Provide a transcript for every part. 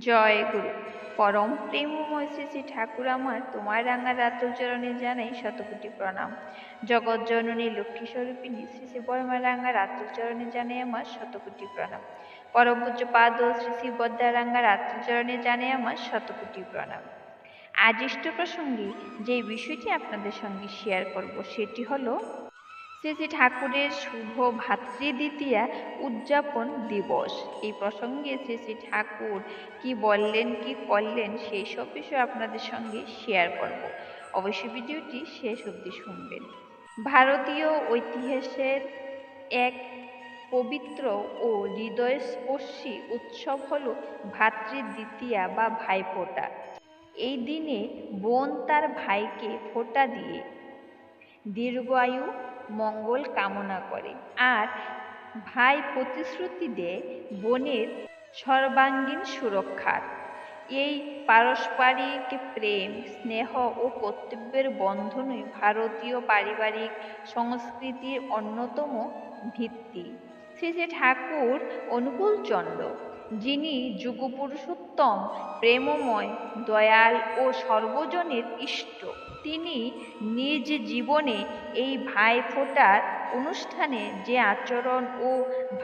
জয় গুরু। পরম প্রেমময় শ্রী ঠাকুর আমার তোমার রাঙা রাত্রচরণে জানাই শতকোটি প্রণাম। জগৎ জননী লক্ষ্মী স্বরূপিণী শ্রী শ্রী বর্মা রাঙা রাত্রচরণে জানাই আমার শতকোটি প্রণাম। পরম পূজ্য পাদ শ্রী শ্রী বদ্দা রাঙা রাত্রচরণে জানাই আমার শতকোটি প্রণাম। আজ প্রসঙ্গে যে বিষয়টি আপনাদের সঙ্গে শেয়ার করব, সেটি হলো শ্রী ঠাকুরের শুভ ভাতৃদ্বিতীয়া উদযাপন দিবস। এই প্রসঙ্গে শ্রী শ্রী ঠাকুর কি বললেন, কি করলেন, সেই সব বিষয় আপনাদের সঙ্গে শেয়ার করব। অবশ্যই ভিডিওটি শেষ অবধি শুনবেন। ভারতীয় ঐতিহাসের এক পবিত্র ও হৃদয়স্পর্শী উৎসব হল ভাতৃদ্বিতীয়া বা ভাইফোঁটা। এই দিনে বোন তার ভাইকে ফোঁটা দিয়ে দীর্ঘায়ু মঙ্গল কামনা করে। আর ভাই প্রতিশ্রুতি দেয় বোনের সর্বাঙ্গীন সুরক্ষার। এই পারস্পরিক প্রেম, স্নেহ ও কর্তব্যের বন্ধনই ভারতীয় পারিবারিক সংস্কৃতির অন্যতম ভিত্তি। শ্রী শ্রী ঠাকুর অনুকূলচন্দ্র যিনি যুগপুরুষোত্তম, প্রেমময়, দয়াল ও সর্বজনের ইষ্ট। তিনি নিজ জীবনে এই ভাইফোঁটার অনুষ্ঠানে যে আচরণ ও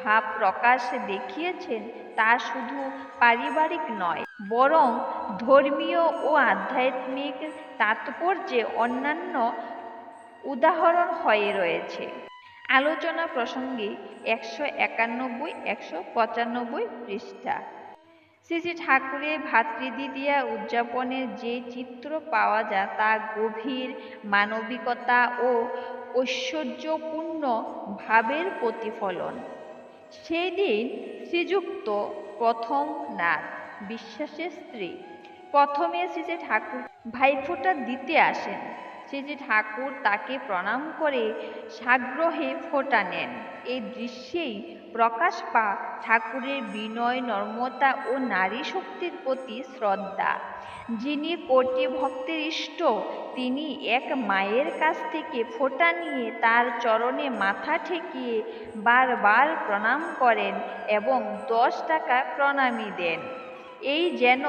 ভাব প্রকাশ দেখিয়েছেন, তা শুধু পারিবারিক নয়, বরং ধর্মীয় ও আধ্যাত্মিক তাৎপর্যে অন্যান্য উদাহরণ হয়ে রয়েছে। আলোচনা প্রসঙ্গে একশো একানব্বই, একশো পঁচানব্বই পৃষ্ঠা। শ্রী ঠাকুরের ভাতৃদ্বিতীয়া উদযাপনের যে চিত্র পাওয়া যায় তা গভীর মানবিকতা ও ঐশ্বর্যপূর্ণ ভাবের প্রতিফলন। সেই দিন শ্রীযুক্ত প্রথম নাথ, বিশ্বাসের স্ত্রী। প্রথমে শ্রী ঠাকুর ভাইফোঁটা দিতে আসেন। শ্রীজি ঠাকুর তাকে প্রণাম করে সাগ্রহে ফোটা নেন। এই দৃশ্যেই প্রকাশ পা ঠাকুরের বিনয় নর্মতা ও নারী শক্তির প্রতি শ্রদ্ধা। যিনি কোটি ভক্তের ইষ্ট, তিনি এক মায়ের কাছ থেকে ফোঁটা নিয়ে তার চরণে মাথা ঠেকিয়ে বারবার প্রণাম করেন এবং দশ টাকা প্রণামী দেন। এই যেন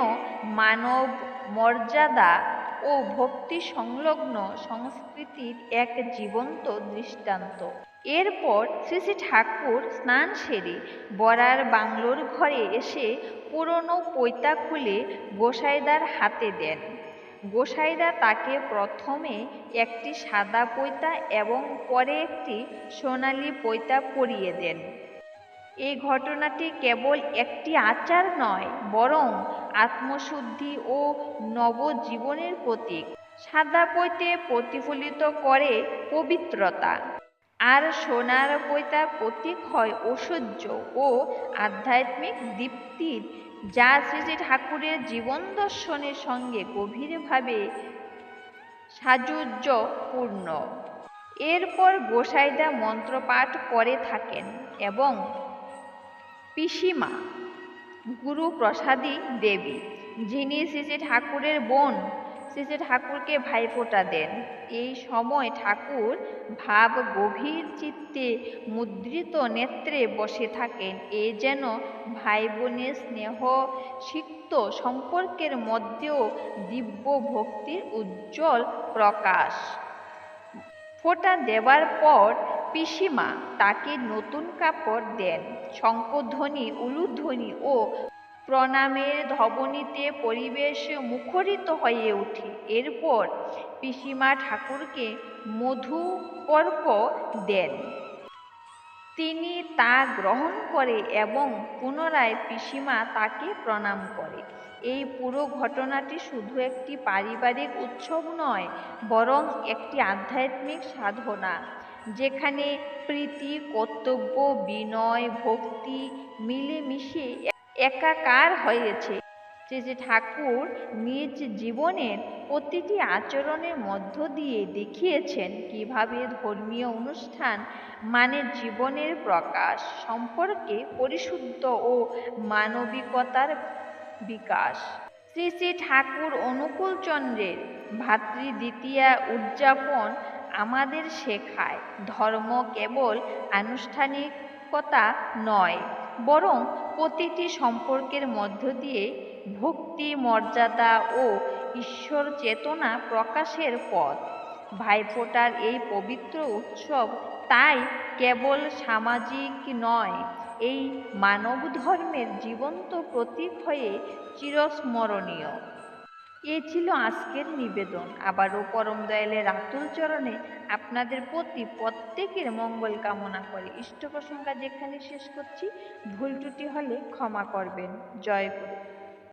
মানব মর্যাদা ও ভক্তি সংলগ্ন সংস্কৃতির এক জীবন্ত দৃষ্টান্ত। এরপর শ্রী শ্রী ঠাকুর স্নান সেরে বরার বাংলোর ঘরে এসে পুরনো পৈতা খুলে গোসাইদার হাতে দেন। গোসাইদা তাকে প্রথমে একটি সাদা পৈতা এবং পরে একটি সোনালি পৈতা পরিয়ে দেন। এই ঘটনাটি কেবল একটি আচার নয়, বরং আত্মশুদ্ধি ও নবজীবনের প্রতীক। সাদা পৈতে প্রতিফলিত করে পবিত্রতা। আর সোনার পৈতার প্রতীক হয় ঐশ্বর্য ও আধ্যাত্মিক দীপ্তির যা শ্রী শ্রী ঠাকুরের জীবন দর্শনের সঙ্গে গভীরভাবে সাজুজ্যপূর্ণ এরপর গোসাইদা মন্ত্রপাঠ করে থাকেন এবং পিসিমা গুরু প্রসাদী দেবী, যিনি শ্রী শ্রী ঠাকুরের বোন শ্রী শ্রী ঠাকুরকে ভাইফোঁটা দেন। এই সময় ঠাকুর ভাব গভীর চিত্তে মুদ্রিত নেত্রে বসে থাকেন। এ যেন ভাই বোনের স্নেহ সিক্ত সম্পর্কের মধ্যেও দিব্য ভক্তির উজ্জ্বল প্রকাশ। ফোঁটা দেবার পর পিসিমা তাকে নতুন কাপড় দেন। শঙ্কধ্বনি, উলুধ্বনি ও প্রণামের ধবনীতে পরিবেশ মুখরিত হয়ে ওঠে। এরপর পিসিমা ঠাকুরকে মধুপর্ক দেন। তিনি তা গ্রহণ করে এবং পুনরায় পিসিমা তাকে প্রণাম করে। এই পুরো ঘটনাটি শুধু একটি পারিবারিক উৎসব নয়, বরং একটি আধ্যাত্মিক সাধনা। যেখানে প্রীতি, কর্তব্য, বিনয়, ভক্তি মিলেমিশে একাকার হয়েছে। যে যে ঠাকুর নিজ জীবনের প্রতিটি আচরণের মধ্য দিয়ে দেখিয়েছেন কীভাবে ধর্মীয় অনুষ্ঠান মানে জীবনের প্রকাশ সম্পর্কে পরিশুদ্ধ ও মানবিকতার বিকাশ। শ্রী শ্রী ঠাকুর অনুকূলচন্দ্রের ভাতৃদ্বিতীয়া উদযাপন আমাদের শেখায়। ধর্ম কেবল আনুষ্ঠানিকতা নয়, বরং প্রতিটি সম্পর্কের মধ্য দিয়ে ভক্তি, মর্যাদা ও ঈশ্বর চেতনা প্রকাশের পথ। ভাইফোঁটার এই পবিত্র উৎসব তাই কেবল সামাজিক নয়, এই মানব ধর্মের জীবন্ত প্রতীক হয়ে চিরস্মরণীয়। এ ছিল আজকের নিবেদন। আবারও পরম দয়ালের আতুল চরণে আপনাদের প্রতি প্রত্যেকের মঙ্গল কামনা করে ইষ্ট প্রসঙ্গা যেখানে শেষ করছি, ভুল ত্রুটি হলে ক্ষমা করবেন। জয় গুরু।